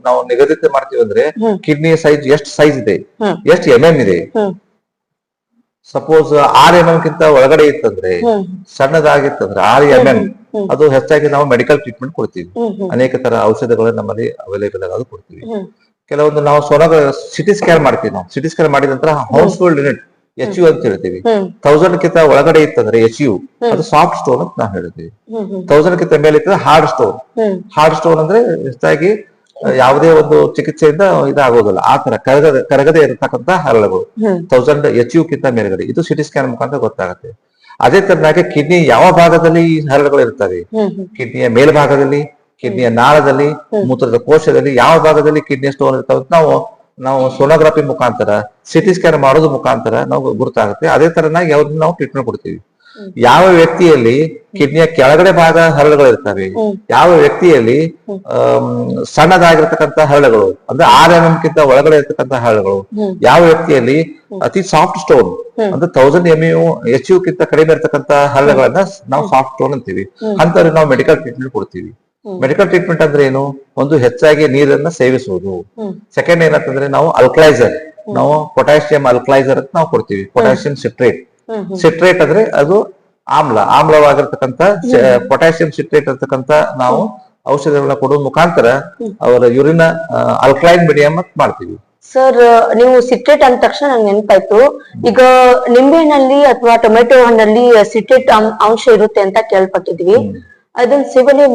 ನಾವು ನಿಗದಿತ ಮಾಡ್ತೀವಿ ಅಂದ್ರೆ. ಕಿಡ್ನಿ ಸೈಜ್ ಎಷ್ಟು ಸೈಜ್ ಇದೆ. ಎಷ್ಟು ಎಂ ಎಂ ಇದೆ? ಸಪೋಸ್ ಆರ್ ಎಂ ಎಂ ಕಿಂತ ಒಳಗಡೆ ಇತ್ತಂದ್ರೆ ಸಣ್ಣದಾಗಿತ್ತಂದ್ರೆ ಆರ್ ಎಂ ಎಂ ಅದು ಹೆಚ್ಚಾಗಿ ನಾವು ಮೆಡಿಕಲ್ ಟ್ರೀಟ್ಮೆಂಟ್ ಕೊಡ್ತೀವಿ. ಅನೇಕ ತರ ಔಷಧಗಳು ನಮ್ಮಲ್ಲಿ ಅವೈಲೇಬಲ್ ಆಗೋದು ಕೊಡ್ತೀವಿ. ಕೆಲವೊಂದು ನಾವು ಸೊನಗ ಸಿಟಿ ಸ್ಕ್ಯಾನ್ ಮಾಡ್ತೀವಿ ನಾವು. ಸಿಟಿ ಸ್ಕ್ಯಾನ್ ಮಾಡಿದ ನಂತರ Hounsfield unit H U ಅಂತ ಹೇಳ್ತೀವಿ. ತೌಸಂಡ್ ಕಿಂತ ಒಳಗಡೆ ಇತ್ತಂದ್ರೆ ಎಚ್ ಯು ಅದು ಸಾಫ್ಟ್ ಸ್ಟೋನ್ ಅಂತ ನಾವು ಹೇಳ್ತೀವಿ. ತೌಸಂಡ್ ಕಿಂತ ಮೇಲೆ ಇತ್ತಂದ್ರೆ ಹಾರ್ಡ್ ಸ್ಟೋನ್ ಹಾರ್ಡ್ ಸ್ಟೋನ್ ಅಂದ್ರೆ ಹೆಚ್ಚಾಗಿ ಯಾವುದೇ ಒಂದು ಚಿಕಿತ್ಸೆಯಿಂದ ಇದಾಗೋದಿಲ್ಲ. ಆ ತರ ಕರಗದ ಕರಗದೆ ಇರತಕ್ಕಂತ ಹರಳುಗಳು. ತೌಸಂಡ್ ಎಚ್ ಯು ಕಿಂತ ಮೇಲ್ಗಡೆ. ಇದು ಸಿಟಿ ಸ್ಕ್ಯಾನ್ ಮುಖಾಂತರ ಗೊತ್ತಾಗುತ್ತೆ. ಅದೇ ತರನಾಗಿ ಕಿಡ್ನಿ ಯಾವ ಭಾಗದಲ್ಲಿ ಈ ಹರಳುಗಳು ಇರ್ತವೆ? ಕಿಡ್ನಿಯ ಮೇಲ್ಭಾಗದಲ್ಲಿ ಕಿಡ್ನಿಯ ನಾಳದಲ್ಲಿ ಮೂತ್ರದ ಕೋಶದಲ್ಲಿ ಯಾವ ಭಾಗದಲ್ಲಿ ಕಿಡ್ನಿ ಸ್ಟೋನ್ ಇರ್ತಾವ ನಾವು ನಾವು ಸೋನೋಗ್ರಾಫಿ ಮುಖಾಂತರ ಸಿಟಿ ಸ್ಕ್ಯಾನ್ ಮಾಡೋದು ಮುಖಾಂತರ ನಾವು ಗುರುತಾಗುತ್ತೆ. ಅದೇ ತರನಾಗಿ ಯಾವ್ದು ನಾವು ಟ್ರೀಟ್ಮೆಂಟ್ ಕೊಡ್ತೀವಿ. ಯಾವ ವ್ಯಕ್ತಿಯಲ್ಲಿ ಕಿಡ್ನಿಯ ಕೆಳಗಡೆ ಭಾಗ ಹರಳುಗಳು ಇರ್ತವೆ ಯಾವ ವ್ಯಕ್ತಿಯಲ್ಲಿ ಸಣ್ಣದಾಗಿರ್ತಕ್ಕಂಥ ಹರಳುಗಳು ಅಂದ್ರೆ ಆರ್ ಎಂ ಎಂ ಕಿಂತ ಒಳಗಡೆ ಇರ್ತಕ್ಕಂಥ ಹರಳುಗಳು ಯಾವ ವ್ಯಕ್ತಿಯಲ್ಲಿ ಅತಿ ಸಾಫ್ಟ್ ಸ್ಟೋನ್. ಅಂದ್ರೆ thousand M U H U ಕಿಂತ ಕಡಿಮೆ ಇರ್ತಕ್ಕಂಥ ಹರಳುಗಳನ್ನ ನಾವು ಸಾಫ್ಟ್ ಸ್ಟೋನ್ ಅಂತೀವಿ. ಅಂತವ್ರಿಗೆ ನಾವು ಮೆಡಿಕಲ್ ಟ್ರೀಟ್ಮೆಂಟ್ ಕೊಡ್ತೀವಿ. ಮೆಡಿಕಲ್ ಟ್ರೀಟ್ಮೆಂಟ್ ಅಂದ್ರೆ ಏನು? ಒಂದು ಹೆಚ್ಚಾಗಿ ನೀರನ್ನ ಸೇವಿಸುವುದು. ಸೆಕೆಂಡ್ ಏನಂತಂದ್ರೆ ನಾವು ಅಲ್ಕಲೈಸರ್ ನಾವು ಪೊಟ್ಯಾಸಿಯಂ ಅಲ್ಕಲೈಸರ್ ಅಂತ ನಾವು ಕೊಡ್ತೀವಿ. ಪೊಟ್ಯಾಸಿಯಂ ಸಿಟ್ರೇಟ್ ಸಿಟ್ರೇಟ್ ಅಂದ್ರೆ ಅದು ಆಮ್ಲ. ಆಮ್ಲವಾಗಿರ್ತಕ್ಕಂಥ ಪೊಟ್ಯಾಸಿಯಂ ಸಿಟ್ರೇಟ್ ಇರ್ತಕ್ಕಂಥ ನಾವು ಔಷಧಿಗಳನ್ನ ಕೊಡುವ ಮುಖಾಂತರ ಅವರ ಯೂರಿನ ಅಲ್ಕಲೈನ್ ಮೀಡಿಯಂ ಅಂತ ಮಾಡ್ತೀವಿ. ಸರ್ ನೀವು ಸಿಟ್ರೇಟ್ ಅಂದ ತಕ್ಷಣ ನಂಗೆ ನೆನಪಾಯ್ತು. ಈಗ ನಿಂಬೆ ಹಣ್ಣಲ್ಲಿ ಅಥವಾ ಟೊಮೆಟೊ ಹಣ್ಣಲ್ಲಿ ಸಿಟ್ರೇಟ್ ಅಂಶ ಇರುತ್ತೆ ಅಂತ ಕೇಳ್ಪಟ್ಟಿದ್ವಿ. ಅದನ್ನ ಸೇವನೆ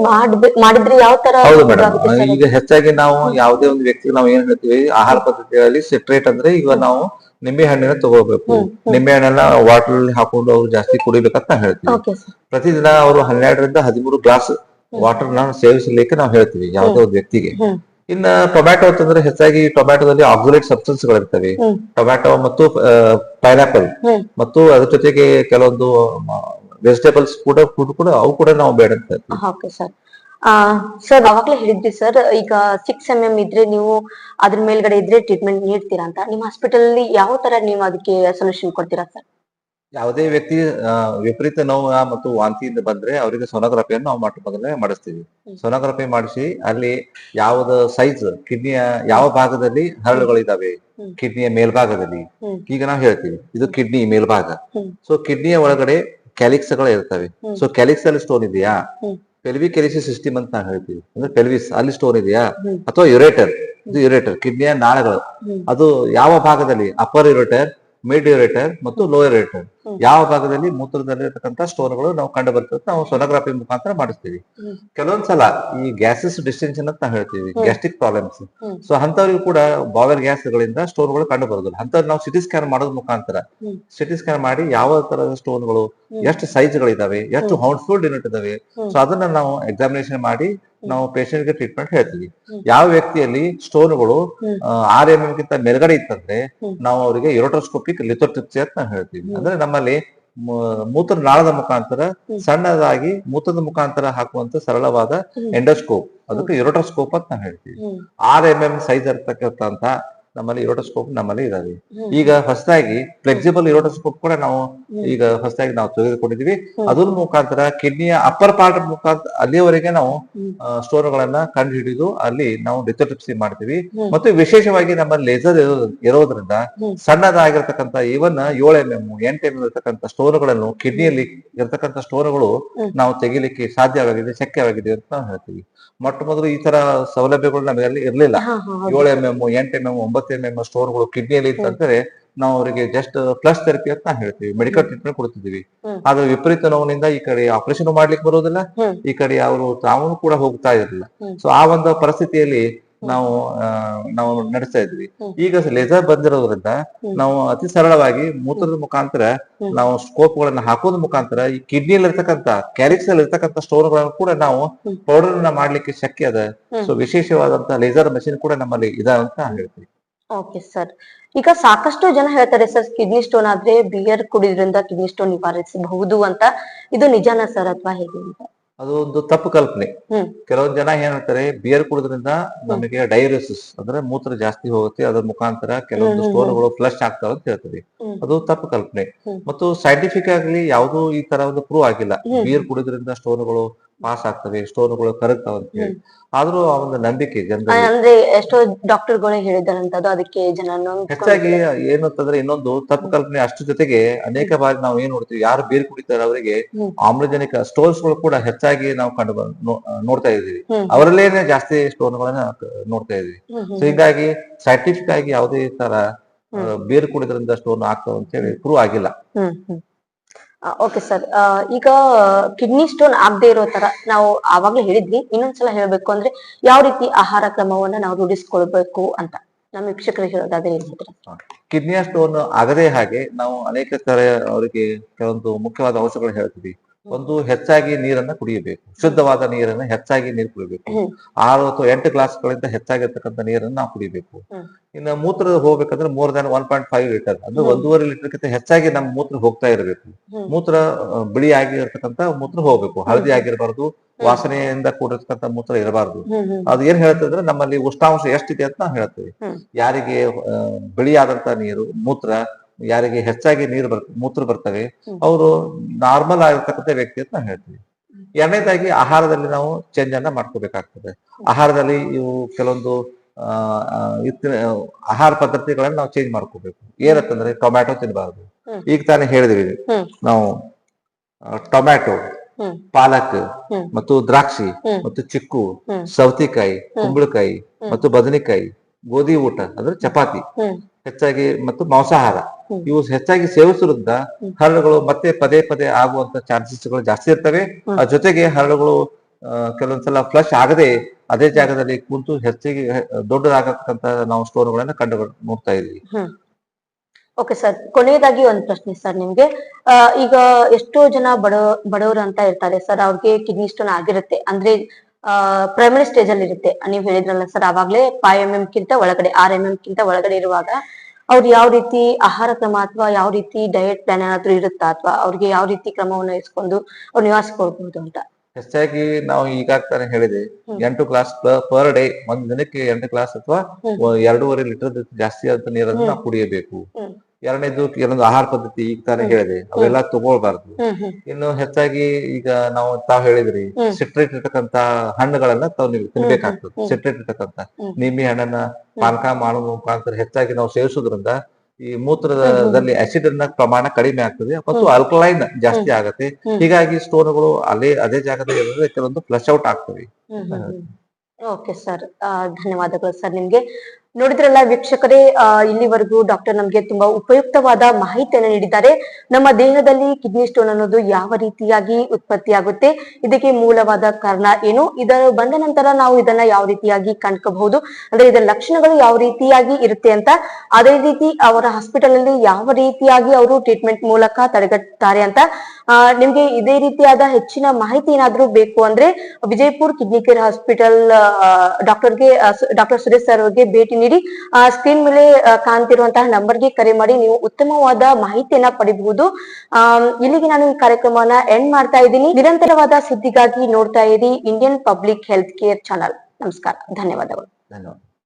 ಮಾಡಿದ್ರೆ ಯಾವ ತರ ಹೌದು ಮೇಡಮ್ ಈಗ ಹೆಚ್ಚಾಗಿ ನಾವು ಯಾವುದೇ ಒಂದು ವ್ಯಕ್ತಿಗೆ ನಾವು ಏನ್ ಹೇಳ್ತೀವಿ ಆಹಾರ ಪದ್ಧತಿಯಲ್ಲಿ ಸಿಟ್ರೇಟ್ ಅಂದ್ರೆ ಈಗ ನಾವು ನಿಂಬೆ ಹಣ್ಣಿನ ತಗೋಬೇಕು. ನಿಂಬೆ ಹಣ್ಣನ್ನ ವಾಟರ್ ಅಲ್ಲಿ ಹಾಕೊಂಡು ಅವ್ರು ಜಾಸ್ತಿ ಕುಡಿಬೇಕಂತ ಹೇಳ್ತೀವಿ. ಪ್ರತಿದಿನ ಅವರು ಹನ್ನೆರಡರಿಂದ ಹದಿಮೂರು ಗ್ಲಾಸ್ ವಾಟರ್ನ ಸೇವಿಸಲಿಕ್ಕೆ ನಾವು ಹೇಳ್ತೀವಿ ಯಾವುದೇ ಒಂದು ವ್ಯಕ್ತಿಗೆ. ಇನ್ನ ಟೊಮ್ಯಾಟೊ ಅಂತಂದ್ರೆ ಹೆಚ್ಚಾಗಿ ಟೊಮ್ಯಾಟೊದಲ್ಲಿ ಆಕ್ಸಿಲೇಟ್ ಸಬ್ಸ್ಟೆನ್ಸ್ ಗಳಿರ್ತವೆ ಟೊಮ್ಯಾಟೊ ಮತ್ತು ಪೈನಾಪಲ್ ಮತ್ತು ಅದ್ರ ಜೊತೆಗೆ ಕೆಲವೊಂದು ವೆಜಿಟೇಬಲ್ಸ್ ಕೂಡ ಫುಡ್ ಕೂಡ ಅವು ಕೂಡ ನಾವು ಬೇಡ ಅಂತ ಹೇಳ್ತೀವಿ. ಓಕೆ ಸರ್ ಸರ್ ಅವಾಗಲೇ ಹೇಳಿದ್ರಿ ಸರ್ ಈಗ ಸಿಕ್ಸ್ ಎಂ ಎಂ ಇದ್ರೆ ನೀವು ಅದ್ರ ಮೇಲ್ಗಡೆ ಇದ್ರೆ ಟ್ರೀಟ್ಮೆಂಟ್ ನೀಡ್ತೀರಾ ಅಂತ ನಿಮ್ಮ ಹಾಸ್ಪಿಟಲ್ ಅಲ್ಲಿ ಯಾವ ತರ ನೀವು ಅದಕ್ಕೆ ಸೊಲ್ಯೂಷನ್ ಕೊಡ್ತೀರಾ ಸರ್ ಯಾವುದೇ ವ್ಯಕ್ತಿ ಆ, ವಿಪರೀತ ನೋವು ಮತ್ತು ವಾಂತಿಯಿಂದ ಬಂದ್ರೆ ಅವರಿಗೆ ಸೋನೋಗ್ರಫಿಯನ್ನು ನಾವು ಮಾಟ ಮೊದಲೇ ಮಾಡಿಸ್ತೀವಿ ಸೋನೋಗ್ರಫಿ ಸೊನೋಗ್ರಫಿ ಮಾಡಿಸಿ ಅಲ್ಲಿ ಯಾವ್ದ ಸೈಜ್ ಕಿಡ್ನಿಯ ಯಾವ ಭಾಗದಲ್ಲಿ ಹರಳುಗಳಿದಾವೆ ಹ್ಮ್. ಕಿಡ್ನಿಯ ಮೇಲ್ಭಾಗದಲ್ಲಿ ಹ್ಮ್. ಈಗ ನಾವು ಹೇಳ್ತೀವಿ ಇದು ಕಿಡ್ನಿ ಮೇಲ್ಭಾಗ ಹ್ಮ್. ಸೊ ಕಿಡ್ನಿಯ ಒಳಗಡೆ ಕ್ಯಾಲಿಕ್ಸ್ಗಳು ಇರ್ತವೆ. ಸೊ ಕ್ಯಾಲಿಕ್ಸ್ ಅಲ್ಲಿ ಸ್ಟೋನ್ ಇದೆಯಾ? ಪೆಲ್ವಿ ಕೆಲಿಸಿ ಸಿಸ್ಟಮ್ ಅಂತ ನಾವು ಹೇಳ್ತೀವಿ ಅಂದ್ರೆ ಪೆಲ್ವಿಸ್ ಅಲ್ಲಿ ಸ್ಟೋನ್ ಇದೆಯಾ? ಅಥವಾ ಯುರೇಟರ್ ಇದು ಯುರೇಟರ್ ಕಿಡ್ನಿಯ ನಾಳಗಳು. ಅದು ಯಾವ ಭಾಗದಲ್ಲಿ? ಅಪರ್ ಯುರೇಟರ್ ಮಿಡ್ ಯುರೇಟರ್ ಮತ್ತು ಲೋಯರ್ ಯುರೇಟರ್. ಯಾವ ಭಾಗದಲ್ಲಿ ಮೂತ್ರದಲ್ಲಿರ್ತಕ್ಕಂಥ ಸ್ಟೋನ್ಗಳು ನಾವು ಕಂಡು ಬರ್ತದೆ ನಾವು ಸೋನೋಗ್ರಾಫಿ ಮುಖಾಂತರ ಮಾಡಿಸ್ತೀವಿ. ಕೆಲವೊಂದ್ಸಲ ಈ ಗ್ಯಾಸಸ್ ಡಿಸ್ಟೆನ್ಷನ್ ಅಂತ ನಾವು ಹೇಳ್ತೀವಿ ಗ್ಯಾಸ್ಟಿಕ್ ಗ್ಯಾಸ್ಟ್ರಿಕ್ ಪ್ರಾಬ್ಲಮ್ಸ್. ಸೊ ಅಂತವ್ರಿಗೂ ಕೂಡ ಬಾವೆಲ್ ಗ್ಯಾಸ್ಗಳಿಂದ ಸ್ಟೋನ್ಗಳು ಕಂಡು ಬರೋದಿಲ್ಲ. ಅಂತವ್ರು ನಾವು ಸಿಟಿ ಸ್ಕ್ಯಾನ್ ಮಾಡೋದ್ ಮುಖಾಂತರ ಸಿಟಿ ಸ್ಕ್ಯಾನ್ ಮಾಡಿ ಯಾವ ತರದ ಸ್ಟೋನ್ಗಳು ಎಷ್ಟು ಸೈಜ್ಗಳಿದಾವೆ ಎಷ್ಟು ಹೌಂಡ್ಫುಲ್ ಯೂನಿಟ್ ಇದಾವೆ. ಸೊ ಅದನ್ನ ನಾವು ಎಕ್ಸಾಮಿನೇಷನ್ ಮಾಡಿ ನಾವು ಪೇಷಂಟ್ಗೆ ಟ್ರೀಟ್ಮೆಂಟ್ ಹೇಳ್ತೀವಿ. ಯಾವ ವ್ಯಕ್ತಿಯಲ್ಲಿ ಸ್ಟೋನ್ಗಳು ಗಳು ಆರ್ ಎಂ ಗಿಂತ ಮೇಲ್ಗಡೆ ಇತ್ತಂದ್ರೆ ನಾವು ಅವರಿಗೆ ಯುರೋಟ್ರೋಸ್ಕೋಪಿಕ್ ಲಿಥೋಟ್ರಿಪ್ಸಿ ಅಂತ ಹೇಳ್ತೀವಿ. ಅಂದ್ರೆ ಅಂದ್ರೆ ನಮ್ಮಲ್ಲಿ ಮೂತ್ರ ನಾಳದ ಮುಖಾಂತರ ಸಣ್ಣದಾಗಿ ಮೂತ್ರದ ಮುಖಾಂತರ ಹಾಕುವಂತ ಸರಳವಾದ ಎಂಡೋಸ್ಕೋಪ್ ಅದಕ್ಕೆ ಯುರೋಟೋಸ್ಕೋಪ್ ಅಂತ ನಾವು ಹೇಳ್ತೀವಿ. ಆರ್ ಎಂ ಎಂ ಸೈಜ್ ಇರ್ತಕ್ಕಂತ ನಮ್ಮಲ್ಲಿ ಇರೋಟೋಸ್ಕೋಪ್ ನಮ್ಮಲ್ಲಿ ಇದಾವೆ ಈಗ ಹೊಸದಾಗಿ ಫ್ಲೆಕ್ಸಿಬಲ್ ಇರೋಟೋಸ್ಕೋಪ್ ಕೂಡ ನಾವು ಈಗ ಹೊಸದಾಗಿ ನಾವು ತೆಗೆದುಕೊಂಡಿದೀವಿ ಅದರ ಮುಖಾಂತರ ಕಿಡ್ನಿಯ ಅಪ್ಪರ್ ಪಾರ್ಟ್ ಮುಖಾಂತರ ಅಲ್ಲಿಯವರೆಗೆ ನಾವು. ಸ್ಟೋನ್ ಗಳನ್ನ ಕಂಡು ಹಿಡಿದು ಅಲ್ಲಿ ನಾವು ಡಿಥೋಟಿಪ್ಸಿ ಮಾಡ್ತೀವಿ. ಮತ್ತು ವಿಶೇಷವಾಗಿ ನಮ್ಮ ಲೇಸರ್ ಇರೋದ್ರಿಂದ. ಸಣ್ಣದಾಗಿರ್ತಕ್ಕಂಥ ಇವನ್ ಏಳು ಎಂ ಎಂ ಎಂಟು ಎಂ ಇರತಕ್ಕಂಥ ಸ್ಟೋನ್ಗಳನ್ನು ಕಿಡ್ನಿಯಲ್ಲಿ ಇರತಕ್ಕಂಥ ಸ್ಟೋನ್ಗಳು ಗಳು ನಾವು ತೆಗಿಲಿಕ್ಕೆ ಸಾಧ್ಯವಾಗಿದೆ ಶಕ್ಯವಾಗಿದೆ ಅಂತ ನಾವು ಹೇಳ್ತೀವಿ. ಮೊಟ್ಟ ಮೊದಲು ಈ ತರ ಸೌಲಭ್ಯಗಳು ನಮಗೆ ಇರಲಿಲ್ಲ. ಏಳು ಎಂ ಎಂ ಎಂಟು ಎಂ ಎಂ ಒಂಬತ್ತು ಎಂ ಸ್ಟೋನ್ಗಳು ಕಿಡ್ನಿಯಲ್ಲಿ ಇತ್ತಂದ್ರೆ ನಾವು ಅವರಿಗೆ ಜಸ್ಟ್ ಪ್ಲಸ್ ಥೆರಪಿ ಅಂತ ಹೇಳ್ತೀವಿ. ಮೆಡಿಕಲ್ ಟ್ರೀಟ್ಮೆಂಟ್ ಕೊಡ್ತಿದ್ವಿ. ಆದ್ರೆ ವಿಪರೀತ ನೋವಿನಿಂದ ಈ ಕಡೆ ಆಪರೇಷನ್ ಮಾಡ್ಲಿಕ್ಕೆ ಬರೋದಿಲ್ಲ ಈ ಕಡೆ ಅವರು ತಾವು ಕೂಡ ಹೋಗ್ತಾ ಇರಲಿಲ್ಲ. ಸೊ ಆ ಒಂದು ಪರಿಸ್ಥಿತಿಯಲ್ಲಿ ನಾವು ನಾವು ನಡೆಸ್ತಾ ಇದ್ವಿ. ಈಗ ಲೇಸರ್ ಬಂದಿರೋದ್ರಿಂದ. ನಾವು ಅತಿ ಸರಳವಾಗಿ ಮೂತ್ರದ ಮುಖಾಂತರ ನಾವು ಸ್ಕೋಪ್ ಗಳನ್ನ ಹಾಕೋದ್ ಮುಖಾಂತರ ಈ ಕಿಡ್ನಿಯಲ್ಲಿ ಇರ್ತಕ್ಕಂಥ ಕ್ಯಾರಿಕ್ಸ್ ಅಲ್ಲಿ ಇರ್ತಕ್ಕಂಥ ಸ್ಟೋನ್ಗಳನ್ನು ಕೂಡ ನಾವು. ಪೌಡರ್ ಮಾಡ್ಲಿಕ್ಕೆ ಶಕ್ಯ ಅದ. ಸೊ ವಿಶೇಷವಾದಂತಹ ಲೇಸರ್ ಮಷಿನ್ ಕೂಡ ನಮ್ಮಲ್ಲಿ ಇದಾವ ಅಂತ ಹೇಳ್ತೀವಿ. ಓಕೆ ಸರ್ ಈಗ ಸಾಕಷ್ಟು ಜನ ಹೇಳ್ತಾರೆ ಸರ್ ಕಿಡ್ನಿ ಸ್ಟೋನ್ ಆದ್ರೆ ಬಿಯರ್ ಕುಡಿದ್ರಿಂದ ಕಿಡ್ನಿ ಸ್ಟೋನ್ ನಿವಾರಿಸಬಹುದು ಅಂತ. ಇದು ನಿಜಾನ ಸರ್ ಅಥವಾ ಹೇಗೆ ಅಂತ? ಅದು ಒಂದು ತಪ್ಪು ಕಲ್ಪನೆ. ಕೆಲವೊಂದು ಜನ ಏನ್ ಹೇಳ್ತಾರೆ ಬಿಯರ್ ಕುಡಿದ್ರಿಂದ ನಮಗೆ ಡೈರಿಸಿಸ್ ಅಂದ್ರೆ ಮೂತ್ರ ಜಾಸ್ತಿ ಹೋಗುತ್ತೆ ಅದ್ರ ಮುಖಾಂತರ ಕೆಲವೊಂದು ಸ್ಟೋನ್ಗಳು ಫ್ಲಶ್ ಆಗ್ತಾವೆ ಅಂತ ಹೇಳ್ತೀವಿ. ಅದು ತಪ್ಪು ಕಲ್ಪನೆ. ಮತ್ತು ಸೈಂಟಿಫಿಕ್ ಆಗಲಿ ಯಾವುದೂ ಈ ತರ ಒಂದು ಪ್ರೂವ್ ಆಗಿಲ್ಲ. ಬಿಯರ್ ಕುಡಿದ್ರಿಂದ ಸ್ಟೋನ್ಗಳು ಪಾಸ್ ಆಗ್ತವೆ ಸ್ಟೋನ್ಗಳು ಕರಗ್ತಾವ ಅಂತ ಹೇಳಿ. ಆದ್ರೂ ಆ ಒಂದು ನಂಬಿಕೆ ಜನ ಜನರಲ್ಲಿ ಅಂದ್ರೆ ಎಷ್ಟೋ ಡಾಕ್ಟರ್ಗಳು ಹೇಳಿದಾರಂತದ್ದು ಅದಕ್ಕೆ ಜನ ಹೆಚ್ಚಾಗಿ ಏನು ಅಂತಂದ್ರೆ ಇನ್ನೊಂದು ತಪ್ಪು ಕಲ್ಪನೆ ಅಷ್ಟು ಜೊತೆಗೆ ಅನೇಕ ಬಾರಿ ನಾವು ಏನ್ ನೋಡ್ತೀವಿ ಯಾರು ಬೀರ್ ಕುಡಿತಾರೆ ಅವರಿಗೆ. ಆಮ್ಲಜನಕ ಸ್ಟೋನ್ಸ್ಗಳು ಕೂಡ ಹೆಚ್ಚಾಗಿ ನಾವು ಕಂಡು ನೋಡ್ತಾ ಇದೀವಿ ಅವರಲ್ಲೇನೆ ಜಾಸ್ತಿ ಸ್ಟೋನ್ ಗಳನ್ನ ನೋಡ್ತಾ ಇದೀವಿ ಸೊ ಹೀಗಾಗಿ ಸೈಂಟಿಫಿಕ್ ಆಗಿ ಯಾವುದೇ ತರ ಬೇರ್ ಕುಡಿದ್ರಿಂದ ಸ್ಟೋನ್ ಆಗ್ತಾವ ಅಂತ ಹೇಳಿ ಪ್ರೂವ್ ಆಗಿಲ್ಲ. ಓಕೆ ಸರ್ ಈಗ ಕಿಡ್ನಿ ಸ್ಟೋನ್ ಆಗದೆ ಇರೋ ತರ ನಾವು ಆವಾಗ್ಲೇ ಹೇಳಿದ್ವಿ. ಇನ್ನೊಂದ್ಸಲ ಹೇಳ್ಬೇಕು ಅಂದ್ರೆ ಯಾವ ರೀತಿ ಆಹಾರ ಕ್ರಮವನ್ನ ನಾವು ರೂಢಿಸ್ಕೊಳ್ಬೇಕು ಅಂತ. ನಮ್ಮ ವೀಕ್ಷಕರು ಹೇಳೋದಾದ್ರೆ ಕಿಡ್ನಿ ಕಿಡ್ನಿಯ ಸ್ಟೋನ್ ಆಗದೇ ಹಾಗೆ ನಾವು ಅನೇಕ ತರ ಅವರಿಗೆ ಕೆಲವೊಂದು ಮುಖ್ಯವಾದ ಅಂಶಗಳು ಹೇಳ್ತೀವಿ. ಒಂದು ಹೆಚ್ಚಾಗಿ ನೀರನ್ನ ಕುಡಿಯಬೇಕು. ಶುದ್ಧವಾದ ನೀರನ್ನ ಹೆಚ್ಚಾಗಿ ನೀರು ಕುಡಿಬೇಕು. ಆರು ಅಥವಾ ಎಂಟು ಗ್ಲಾಸ್ಗಳಿಂದ ಹೆಚ್ಚಾಗಿರ್ತಕ್ಕಂಥ ನೀರನ್ನ ನಾವು ಕುಡಿಬೇಕು. ಇನ್ನು ಮೂತ್ರ ಹೋಗ್ಬೇಕಂದ್ರೆ more than one point five litre ಅಂದ್ರೆ. ಒಂದೂವರೆ ಲೀಟರ್ಗಿಂತ ಹೆಚ್ಚಾಗಿ ನಮ್ಮ ಮೂತ್ರ ಹೋಗ್ತಾ ಇರಬೇಕು. ಮೂತ್ರ ಬಿಳಿ ಆಗಿರ್ತಕ್ಕಂಥ ಮೂತ್ರ ಹೋಗ್ಬೇಕು. ಹಳದಿ ಆಗಿರಬಾರ್ದು ವಾಸನೆಯಿಂದ ಕೂಡಿರ್ತಕ್ಕಂಥ ಮೂತ್ರ ಇರಬಾರ್ದು. ಅದು ಏನ್ ಹೇಳ್ತಂದ್ರೆ ನಮ್ಮಲ್ಲಿ ಉಷ್ಣಾಂಶ ಎಷ್ಟಿದೆ ಅಂತ ನಾವು ಹೇಳ್ತೇವೆ. ಯಾರಿಗೆ ಬಿಳಿಯಾದಂತ ನೀರು ಮೂತ್ರ ಯಾರಿಗೆ ಹೆಚ್ಚಾಗಿ ನೀರು ಬರ್ ಮೂತ್ರ ಬರ್ತವೆ. ಅವರು ನಾರ್ಮಲ್ ಆಗಿರ್ತಕ್ಕಂಥ ವ್ಯಕ್ತಿ ಅಂತ ನಾವು ಹೇಳ್ತೀವಿ. ಎರಡನೇದಾಗಿ ಆಹಾರದಲ್ಲಿ ನಾವು ಚೇಂಜ್ ಅನ್ನ ಮಾಡ್ಕೋಬೇಕಾಗ್ತದೆ. ಆಹಾರದಲ್ಲಿ ಇವು ಕೆಲವೊಂದು ಆಹಾರ ಪದ್ಧತಿಗಳನ್ನ ನಾವು ಚೇಂಜ್ ಮಾಡ್ಕೋಬೇಕು. ಏನಂತಂದ್ರೆ ಟೊಮ್ಯಾಟೊ ತಿನ್ನಬಾರ್ದು ಈಗ ತಾನೇ ಹೇಳಿದ್ವಿ. ನಾವು ಟೊಮ್ಯಾಟೊ ಪಾಲಕ್ ಮತ್ತು ದ್ರಾಕ್ಷಿ. ಮತ್ತು ಚಿಕ್ಕು. ಸೌತಿಕಾಯಿ ಕುಂಬಳಕಾಯಿ ಮತ್ತು ಬದನೆಕಾಯಿ ಗೋಧಿ ಊಟ ಅಂದ್ರೆ ಚಪಾತಿ. ಹೆಚ್ಚಾಗಿ ಮತ್ತು ಮಾಂಸಾಹಾರ. ಇವು ಹೆಚ್ಚಾಗಿ ಸೇವಿಸುವುದರಿಂದ. ಹರಳುಗಳು ಮತ್ತೆ ಪದೇ ಪದೇ ಆಗುವಂತ ಚಾನ್ಸಸ್ಗಳು ಜಾಸ್ತಿ ಇರ್ತವೆ. ಅದ್ರ ಜೊತೆಗೆ ಹರಳುಗಳು ಕೆಲವೊಂದ್ಸಲ ಫ್ಲಶ್ ಆಗದೆ ಅದೇ ಜಾಗದಲ್ಲಿ ಕುಂತು ಹೆಚ್ಚಿಗೆ ದೊಡ್ಡದಾಗತಕ್ಕಂತ ನಾವು ಸ್ಟೋನ್ಗಳನ್ನ ಕಂಡು ನೋಡ್ತಾ ಇದ್ವಿ. ಓಕೆ ಸರ್ ಕೊನೆಯದಾಗಿ ಒಂದು ಪ್ರಶ್ನೆ ಸರ್ ನಿಮ್ಗೆ. ಈಗ ಎಷ್ಟೋ ಜನ ಬಡವ ಬಡವರು ಅಂತ ಇರ್ತಾರೆ ಸರ್ ಅವ್ರಿಗೆ ಕಿಡ್ನಿ ಸ್ಟೋನ್ ಆಗಿರುತ್ತೆ. ಅಂದ್ರೆ ಪ್ರೈಮರಿ ಸ್ಟೇಜ್ ಅಲ್ಲಿ ಇರುತ್ತೆ ನೀವು ಹೇಳಿದ್ರಲ್ಲ ಸರ್ ಅವಾಗ್ಲೇ ಫೈವ್ ಎಂ ಎಂ ಕಿಂತ ಒಳಗಡೆ ಆರ್ ಎಂ ಎಂ ಕಿಂತ ಒಳಗಡೆ ಇರುವಾಗ ಅವ್ರು ಯಾವ ರೀತಿ ಆಹಾರ ಕ್ರಮ ಅಥವಾ ಯಾವ ರೀತಿ ಡಯಟ್ ಪ್ಲಾನ್ ಏನಾದ್ರೂ ಇರುತ್ತಾ ಅಥವಾ ಅವ್ರಿಗೆ ಯಾವ ರೀತಿ ಕ್ರಮವನ್ನ ಇಸ್ಕೊಂಡು ಅವ್ರು ಕೊಡ್ಬಹುದು ಅಂತ ಹೆಚ್ಚಾಗಿ ನಾವು ಈಗಾಗ್ತಾನೆ ಹೇಳಿದೆ. ಎಂಟು ಗ್ಲಾಸ್ ಪರ್ ಡೇ ಒಂದ್ ದಿನಕ್ಕೆ ಎಂಟು ಗ್ಲಾಸ್ ಅಥವಾ ಎರಡೂವರೆ ಲೀಟರ್ ಜಾಸ್ತಿ ಅಂತ ನೀರನ್ನು ನಾವು ಕುಡಿಯಬೇಕು. ಎರಡನೇದು ಕೆಲವೊಂದು ಆಹಾರ ಪದ್ಧತಿ ಈಗ ತಾನೇ. ಹೇಳಿದೆ. ಅವೆಲ್ಲ ತಗೊಳ್ಬಾರ್ದು. ಇನ್ನು ಹೆಚ್ಚಾಗಿ ಈಗ ನಾವು ತಾವ್ ಹೇಳಿದ್ರಿ ಸಿಟ್ರೇಟ್ ಇರ್ತಕ್ಕಂತ ಹಣ್ಣುಗಳನ್ನ ತಾವ್ ನೀವು ತಿನ್ಬೇಕಾಗ್ತದೆ. ಸಿಟ್ರೇಟ್ ಇರ್ತಕ್ಕಂತ. ನಿಂಬೆ ಹಣ್ಣನ್ನ ಪಾನಕ ಮಾಡು ಮುಖಾಂತರ ಹೆಚ್ಚಾಗಿ ನಾವು ಸೇವಿಸೋದ್ರಿಂದ ಈ. ಮೂತ್ರದಲ್ಲಿ ಆಸಿಡ್ ಅನ್ನ ಪ್ರಮಾಣ ಕಡಿಮೆ ಆಗ್ತದೆ ಮತ್ತು ಹ್ಮ್. ಅಲ್ಕಲೈನ್ ಜಾಸ್ತಿ ಆಗತ್ತೆ. ಹೀಗಾಗಿ ಸ್ಟೋನ್ಗಳು ಅಲ್ಲೇ ಅದೇ ಜಾಗದಲ್ಲಿ ಇರೋದ್ರೆ ಕೆಲವೊಂದು ಫ್ಲಶ್ ಔಟ್ ಆಗ್ತವೆ. ಓಕೆ ಸರ್ ಧನ್ಯವಾದಗಳು ಸರ್ ನಿಮ್ಗೆ. ನೋಡಿದ್ರಲ್ಲ ವೀಕ್ಷಕರೇ ಇಲ್ಲಿವರೆಗೂ ಡಾಕ್ಟರ್ ನಮ್ಗೆ ತುಂಬಾ ಉಪಯುಕ್ತವಾದ ಮಾಹಿತಿಯನ್ನು ನೀಡಿದ್ದಾರೆ. ನಮ್ಮ ದೇಹದಲ್ಲಿ ಕಿಡ್ನಿ ಸ್ಟೋನ್ ಅನ್ನೋದು ಯಾವ ರೀತಿಯಾಗಿ ಉತ್ಪತ್ತಿಯಾಗುತ್ತೆ, ಇದಕ್ಕೆ ಮೂಲವಾದ ಕಾರಣ ಏನು? ಇದರ ಬಂದ ನಂತರ ನಾವು ಇದನ್ನ ಯಾವ ರೀತಿಯಾಗಿ ಕಂಡ್ಕೋಬಹುದು ಅಂದ್ರೆ ಇದರ ಲಕ್ಷಣಗಳು ಯಾವ ರೀತಿಯಾಗಿ ಇರುತ್ತೆ ಅಂತ. ಅದೇ ರೀತಿ ಅವರ ಹಾಸ್ಪಿಟಲ್ ಅಲ್ಲಿ ಯಾವ ರೀತಿಯಾಗಿ ಅವರು ಟ್ರೀಟ್ಮೆಂಟ್ ಮೂಲಕ ತಡೆಗಟ್ಟುತ್ತಾರೆ ಅಂತ. ನಿಮ್ಗೆ ಇದೇ ರೀತಿಯಾದ ಹೆಚ್ಚಿನ ಮಾಹಿತಿ ಏನಾದ್ರೂ ಬೇಕು ಅಂದ್ರೆ ವಿಜಯಪುರ್ ಕಿಡ್ನಿ ಕೇರ್ ಹಾಸ್ಪಿಟಲ್ ಡಾಕ್ಟರ್ಗೆ ಡಾಕ್ಟರ್ ಸುರೇಶ್ ಸರ್ ಅವರಿಗೆ ಭೇಟಿ ನೀಡಿ ಸ್ಕ್ರೀನ್ ಮೇಲೆ ಕಾಣ್ತಿರುವಂತಹ ನಂಬರ್ಗೆ ಕರೆ ಮಾಡಿ, ನೀವು ಉತ್ತಮವಾದ ಮಾಹಿತಿಯನ್ನ ಪಡಿಬಹುದು. ಆ ಇಲ್ಲಿಗೆ ನಾನು ಈ ಕಾರ್ಯಕ್ರಮವನ್ನ ಎಂಡ್ ಮಾಡ್ತಾ ಇದ್ದೀನಿ. ನಿರಂತರವಾದ ಸುದ್ದಿಗಾಗಿ ನೋಡ್ತಾ ಇರಿ Indian public health care channel ನಮಸ್ಕಾರ. ಧನ್ಯವಾದಗಳು. ಧನ್ಯವಾದ.